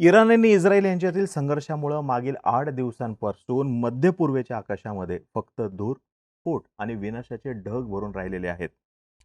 Iran आणि Israel यांच्यातील संघर्षामुळं मागील आठ दिवसांपासून मध्य पूर्वेच्या आकाशामध्ये फक्त धूर स्फोट आणि विनाशाचे ढग भरून राहिलेले आहेत.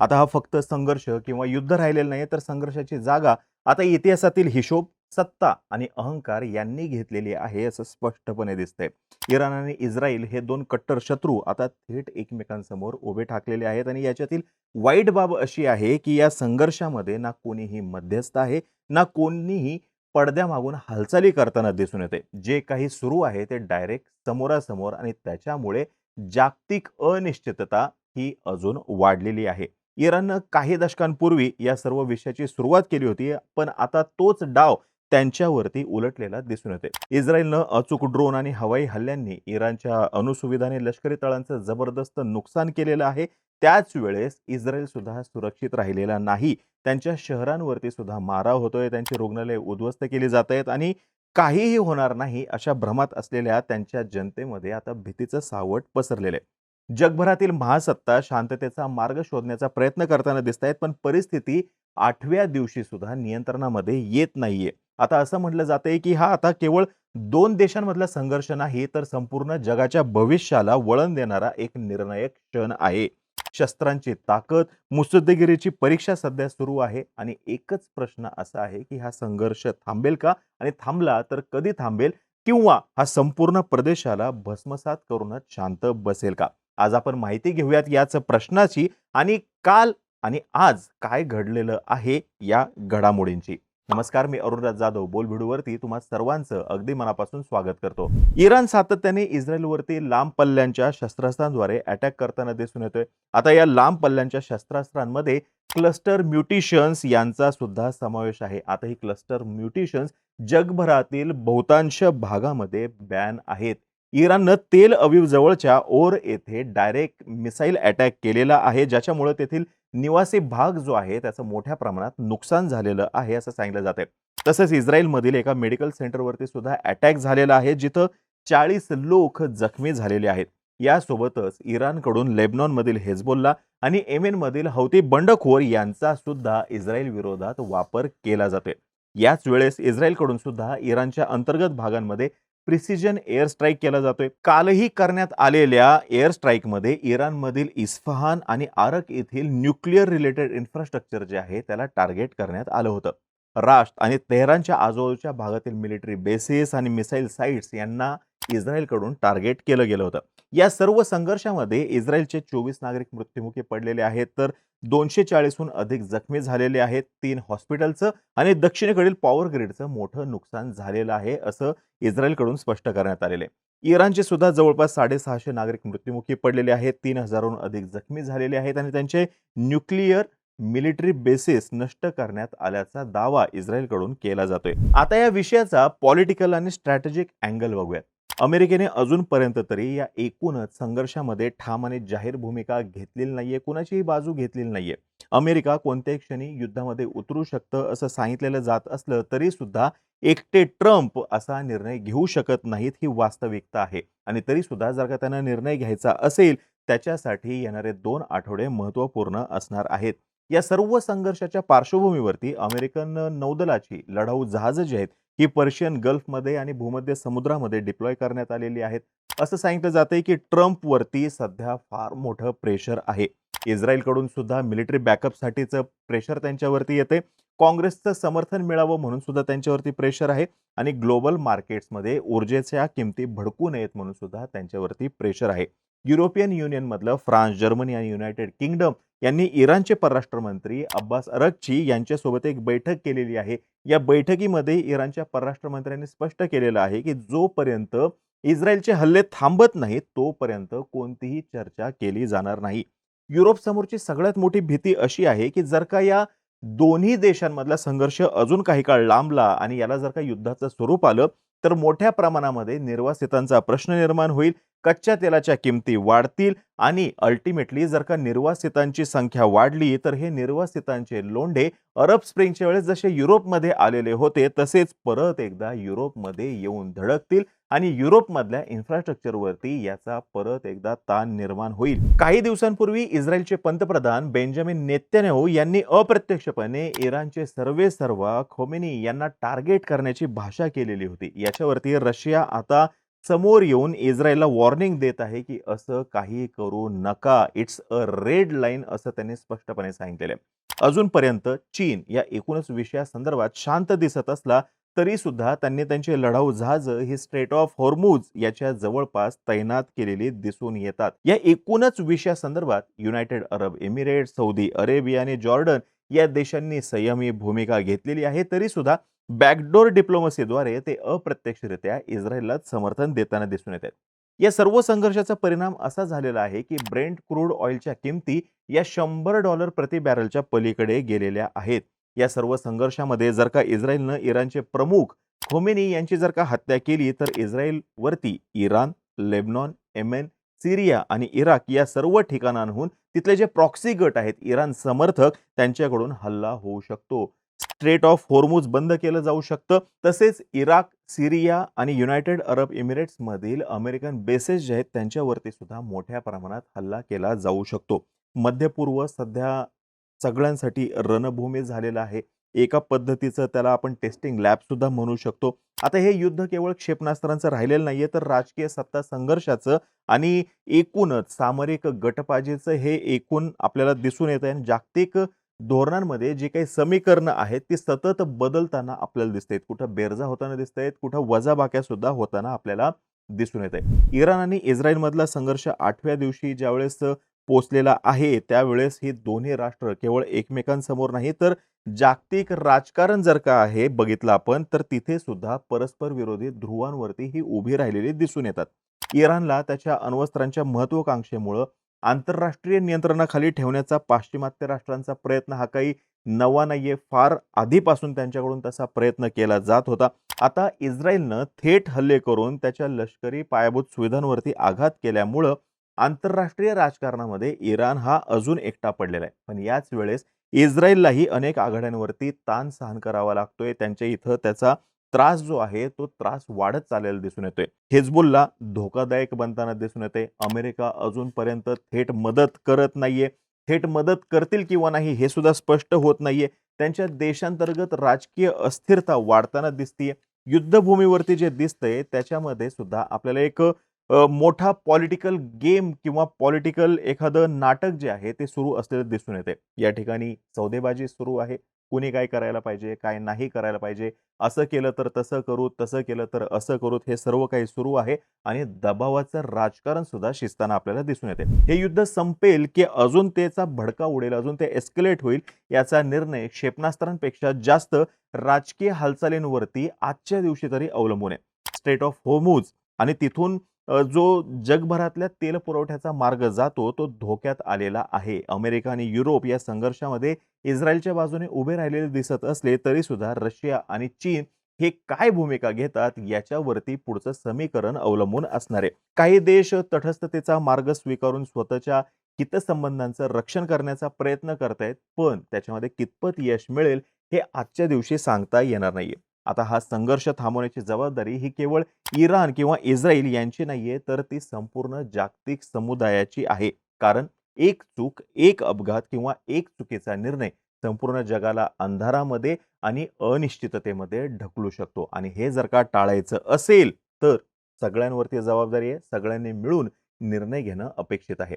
आता हा फक्त संघर्ष किंवा युद्ध राहिलेलं नाही तर संघर्षाची जागा आता इतिहासातील हिशोब सत्ता आणि अहंकार यांनी घेतलेली आहे असं स्पष्टपणे दिसतंय. इराण आणि इस्रायल हे दोन कट्टर शत्रू आता थेट एकमेकांसमोर उभे ठाकलेले आहेत आणि याच्यातील वाईट बाब अशी आहे की या संघर्षामध्ये ना कोणीही मध्यस्थ आहे ना कोणीही पडद्यामागून हालचाली करताना दिसून येते. जे काही सुरू आहे ते डायरेक्ट समोरासमोर आणि त्याच्यामुळे जागतिक अनिश्चितता ही अजून वाढलेली आहे. इराणनं काही दशकांपूर्वी या सर्व विषयाची सुरुवात केली होती पण आता तोच डाव त्यांच्यावरती उलटलेला दिसून येते इस्रायलनं अचूक ड्रोन आणि हवाई हल्ल्यांनी इराणच्या अणुसुविधाने लष्करी तळांचं जबरदस्त नुकसान केलेलं आहे. त्याच वेळेस इस्रायल सुद्धा सुरक्षित राहिलेला नाही. त्यांच्या शहरांवरती सुद्धा मारा होतोय. त्यांची रुग्णालय उद्ध्वस्त केली जात आहेत आणि काहीही होणार नाही अशा भ्रमात असलेल्या त्यांच्या जनतेमध्ये आता भीतीचं सावट पसरलेलं आहे. जगभरातील महासत्ता शांततेचा मार्ग शोधण्याचा प्रयत्न करताना दिसत आहेत पण परिस्थिती आठव्या दिवशी सुद्धा नियंत्रणामध्ये येत नाहीये. आता असं म्हटलं जातंय की हा आता केवळ दोन देशांमधला संघर्ष नाही तर संपूर्ण जगाच्या भविष्याला वळण देणारा एक निर्णायक क्षण आहे. शस्त्रांची ताकद मुत्सद्देगिरीची परीक्षा सध्या सुरू आहे आणि एकच प्रश्न असा आहे की हा संघर्ष थांबेल का? आणि थांबला तर कधी थांबेल? किंवा हा संपूर्ण प्रदेशाला भस्मसात करूनच शांत बसेल का? आज आपण माहिती घेऊयात याच प्रश्नाची आणि काल आणि आज काय घडलेलं आहे या घडामोडींची. नमस्कार मी अरुणराज जाधव. बोलभिडूवरती तुम्हा सर्वांचं अगदी मनापासून स्वागत करतो. इराण सातत्याने इस्रायलवरती लांब पल्ल्यांच्या शस्त्रास्त्रांद्वारे अटॅक करताना दिसून येतोय. आता या लांब पल्ल्यांच्या शस्त्रास्त्रांमध्ये क्लस्टर म्युटिशन्स यांचा सुद्धा समावेश आहे. आता ही क्लस्टर म्युटिशन्स जगभरातील बहुतांश भागामध्ये बॅन आहेत. इराणनं तेल अवीव जवळच्या ओर येथे डायरेक्ट मिसाईल अटॅक केलेला आहे ज्याच्यामुळे तेथील निवासी भाग जो आहे त्याचं मोठ्या प्रमाणात नुकसान झालेलं आहे असं सांगितलं जात आहे तसंच इस्रायलमधील एका मेडिकल सेंटरवरती सुद्धा अटॅक झालेला आहे जिथं चाळीस लोक जखमी झालेले आहेत. यासोबतच इराणकडून लेबनॉनमधील हेजबोल्ला आणि एमेनमधील हौती बंडखोर यांचा सुद्धा इस्रायल विरोधात वापर केला जातोय. याच वेळेस इस्रायलकडून सुद्धा इराणच्या अंतर्गत भागांमध्ये प्रिसिजन एअर स्ट्राईक केला जातोय. कालही करण्यात आलेल्या एअर स्ट्राईकमध्ये इराणमधील इस्फहान आणि आरक येथील न्यूक्लिअर रिलेटेड इन्फ्रास्ट्रक्चर जे आहे त्याला टार्गेट करण्यात आलं होतं. राष्ट्र आणि तेहरानच्या आजूबाजूच्या भागातील मिलिटरी बेसिस आणि मिसाईल साईट्स यांना इस्रायलकडून टार्गेट केलं गेलं होतं. या सर्व संघर्षामध्ये इस्रायलचे चोवीस नागरिक मृत्युमुखी पडलेले आहेत तर दोनशे चाळीसहून अधिक जखमी झालेले आहेत तीन हॉस्पिटलचं आणि दक्षिणेकडील पॉवर ग्रीडचं मोठं नुकसान झालेलं आहे असं इस्रायलकडून स्पष्ट करण्यात आलेले इराणचे सुद्धा जवळपास साडेसहाशे नागरिक मृत्युमुखी पडलेले आहेत तीन हजारहून अधिक जखमी झालेले आहेत आणि त्यांचे न्यूक्लिअर मिलिटरी बेसिस नष्ट करण्यात आल्याचा दावा इस्रायलकडून केला जातोय. आता या विषयाचा पॉलिटिकल आणि स्ट्रॅटेजिक अँगल बघूयात. अमेरिकेने अजूनपर्यंत तरी या एकूणच संघर्षामध्ये ठाम आणि जाहीर भूमिका घेतलेली नाहीये. कुणाचीही बाजू घेतलेली नाहीये. अमेरिका कोणत्याही क्षणी युद्धामध्ये उतरू शकतं असं सांगितलेलं जात असलं तरी सुद्धा एकटे ट्रम्प असा निर्णय घेऊ शकत नाहीत ही वास्तविकता आहे. आणि तरी सुद्धा जर का त्यांना निर्णय घ्यायचा असेल त्याच्यासाठी येणारे दोन आठवडे महत्त्वपूर्ण असणार आहेत. या सर्व संघर्षाच्या पार्श्वभूमीवरती अमेरिकन नौदलाची लढाऊ जहाजं जी आहेत ही पर्शियन गल्फमध्ये आणि भूमध्य समुद्रामध्ये डिप्लॉय करण्यात आलेली आहेत. असं सांगितलं जातंय की ट्रम्पवरती सध्या फार मोठं प्रेशर आहे. इस्रायलकडून सुद्धा मिलिटरी बॅकअपसाठीचं प्रेशर त्यांच्यावरती येते काँग्रेसचं समर्थन मिळावं म्हणून सुद्धा त्यांच्यावरती प्रेशर आहे आणि ग्लोबल मार्केट्समध्ये ऊर्जेच्या किमती भडकू नयेत म्हणून सुद्धा त्यांच्यावरती प्रेशर आहे. युरोपियन युनियनमधलं फ्रान्स जर्मनी आणि युनायटेड किंगडम यांनी इराणचे परराष्ट्र मंत्री अब्बास अरगची यांच्यासोबत एक बैठक केलेली आहे. या बैठकीमध्ये इराणच्या परराष्ट्र मंत्र्यांनी स्पष्ट केलेलं आहे की जोपर्यंत इस्रायलचे हल्ले थांबत नाहीत तोपर्यंत कोणतीही चर्चा केली जाणार नाही. युरोप समोरची सगळ्यात मोठी भीती अशी आहे की जर का या दोन्ही देशांमधला संघर्ष अजून काही काळ लांबला आणि याला जर का युद्धाचं स्वरूप आलं तर मोठ्या प्रमाणामध्ये निर्वासितांचा प्रश्न निर्माण होईल. कच्च्या तेलाच्या किमती वाढतील आणि अल्टिमेटली जर का निर्वासितांची संख्या वाढली तर हे निर्वासितांचे लोंढे अरब स्प्रिंगच्या वेळेस जसे युरोपमध्ये आलेले होते तसेच परत एकदा युरोपमध्ये येऊन धडकतील. आणि युरोपमधल्या इन्फ्रास्ट्रक्चरवरती याचा परत एकदा ताण निर्माण होईल. काही दिवसांपूर्वी इस्रायलचे पंतप्रधान बेंजामिन नेत्यानेहू यांनी अप्रत्यक्षपणे इराणचे सर्वे सर्वा खोमेनी यांना टार्गेट करण्याची भाषा केलेली होती. याच्यावरती रशिया आता समोर येऊन इस्रायलला वॉर्निंग देत आहे की असं काही करू नका. इट्स अ रेड लाईन असं त्यांनी स्पष्टपणे सांगितलेलं आहे. अजूनपर्यंत चीन या एकूणच विषयासंदर्भात शांत दिसत असला तरीसुद्धा त्यांनी त्यांचे लढाऊ जहाज ही स्ट्रेट ऑफ हॉर्मुज याच्या जवळपास तैनात केलेली दिसून येतात. या एकूणच विषयासंदर्भात United Arab Emirate Saudi Arabia आणि जॉर्डन या देशांनी संयमी भूमिका घेतलेली आहे. तरी सुद्धा बॅकडोर डिप्लोमसीद्वारे ते अप्रत्यक्षरित्या इस्रायलला समर्थन देताना दिसून येत आहेत. या सर्व संघर्षाचा परिणाम असा झालेला आहे की ब्रेंट क्रूड ऑइलच्या किमती या शंभर डॉलर प्रति बॅरलच्या पलीकडे गेलेल्या आहेत. या सर्व संघर्षामध्ये जर का इस्रायलनं इराणचे प्रमुख खोमेनी यांची जर का हत्या केली तर इस्रायलवरती इराण लेबनॉन एमेन सिरिया आणि इराक या सर्व ठिकाणांहून तिथले जे प्रॉक्सी गट आहेत इराण समर्थक त्यांच्याकडून हल्ला होऊ शकतो. स्ट्रेट ऑफ होर्मुज बंद केलं जाऊ शकतं. तसेच इराक सिरिया आणि युनायटेड अरब इमिरेट्समधील अमेरिकन बेसेस जे आहेत त्यांच्यावरती सुद्धा मोठ्या प्रमाणात हल्ला केला जाऊ शकतो. मध्य पूर्व सध्या सगळ्यांसाठी रणभूमी झालेला आहे. एका पद्धतीचं त्याला आपण टेस्टिंग लॅबसुद्धा म्हणू शकतो. आता हे युद्ध केवळ क्षेपणास्त्रांचं राहिलेलं नाहीये तर राजकीय सत्ता संघर्षाचं आणि एकूणच सामरिक गटबाजीचं हे एकूण आपल्याला दिसून येतं आहे आणि जागतिक धोरणांमध्ये जी काही समीकरणं आहेत ती सतत बदलताना आपल्याला दिसत आहेत कुठं बेरजा होताना दिसत आहेत कुठं वजाबाक्या सुद्धा होताना आपल्याला दिसून येत आहे इराण आणि इस्रायलमधला संघर्ष आठव्या दिवशी ज्यावेळेस पोचलेला आहे. त्यावेळेस ही दोन्ही राष्ट्र केवळ एकमेकांसमोर नाही तर जागतिक राजकारण जर का आहे बघितलं आपण तर तिथे सुद्धा परस्पर विरोधी ध्रुवांवरती ही उभी राहिलेली दिसून येतात. इराणला त्याच्या अण्वस्त्रांच्या महत्वाकांक्षेमुळं आंतरराष्ट्रीय नियंत्रणाखाली ठेवण्याचा पाश्चिमात्य राष्ट्रांचा प्रयत्न हा काही नवा नाहीये. फार आधीपासून त्यांच्याकडून तसा प्रयत्न केला जात होता. आता इस्रायलनं थेट हल्ले करून त्याच्या लष्करी पायाभूत सुविधांवरती आघात केल्यामुळं आंतरराष्ट्रीय राजकारणामध्ये इराण हा अजून एकटा पडलेला आहे. पण याच वेळेस इस्रायललाही अनेक आघाड्यांवरती ताण सहन करावा लागतोय. त्यांच्या इथं त्याचा त्रास जो आहे तो त्रास वाढत चाललेला दिसून येतोय. हेजबुलला धोकादायक बनताना दिसून येते अमेरिका अजूनपर्यंत थेट मदत करत नाहीये. थेट मदत करतील किंवा नाही हे सुद्धा स्पष्ट होत नाहीये. त्यांच्या देशांतर्गत राजकीय अस्थिरता वाढताना दिसतीये. युद्धभूमीवरती जे दिसतंय त्याच्यामध्ये सुद्धा आपल्याला एक मोठा पॉलिटिकल गेम किंवा पॉलिटिकल एखादं नाटक जे आहे ते सुरू असलेलं दिसून येते. या ठिकाणी सौदेबाजी सुरू आहे. कुणी काय करायला पाहिजे काय नाही करायला पाहिजे असं केलं तर तसं करू तसं केलं तर असं करू हे सर्व काही सुरू आहे आणि दबावाचं राजकारण सुद्धा शिजताना आपल्याला दिसून येते. हे युद्ध संपेल की अजून त्याचा भडका उडेल अजून ते एस्केलेट होईल याचा निर्णय क्षेपणास्त्रांपेक्षा जास्त राजकीय हालचालींवरती आजच्या दिवशी तरी अवलंबून आहे. स्टेट ऑफ होमूज आणि तिथून जो जगभरातल्या तेल पुरवठ्याचा मार्ग जातो तो धोक्यात आलेला आहे. अमेरिका आणि युरोप या संघर्षामध्ये इस्रायलच्या बाजूने उभे राहिलेले दिसत असले तरी सुद्धा रशिया आणि चीन हे काय भूमिका घेतात याच्यावरती पुढचं समीकरण अवलंबून असणार आहे. काही देश तटस्थतेचा मार्ग स्वीकारून स्वतःच्या हितसंबंधांचं रक्षण करण्याचा प्रयत्न करतायत पण त्याच्यामध्ये कितपत यश मिळेल हे आजच्या दिवशी सांगता येणार नाहीये. आता हा संघर्ष थांबवण्याची जबाबदारी ही केवळ इराण किंवा इस्रायल यांची नाहीये तर ती संपूर्ण जागतिक समुदायाची आहे. कारण एक चूक एक अपघात किंवा एक चुकीचा निर्णय संपूर्ण जगाला अंधारामध्ये आणि अनिश्चिततेमध्ये ढकलू शकतो. आणि हे जर का टाळायचं असेल तर सगळ्यांवरती जबाबदारी आहे सगळ्यांनी मिळून निर्णय घेणं अपेक्षित आहे.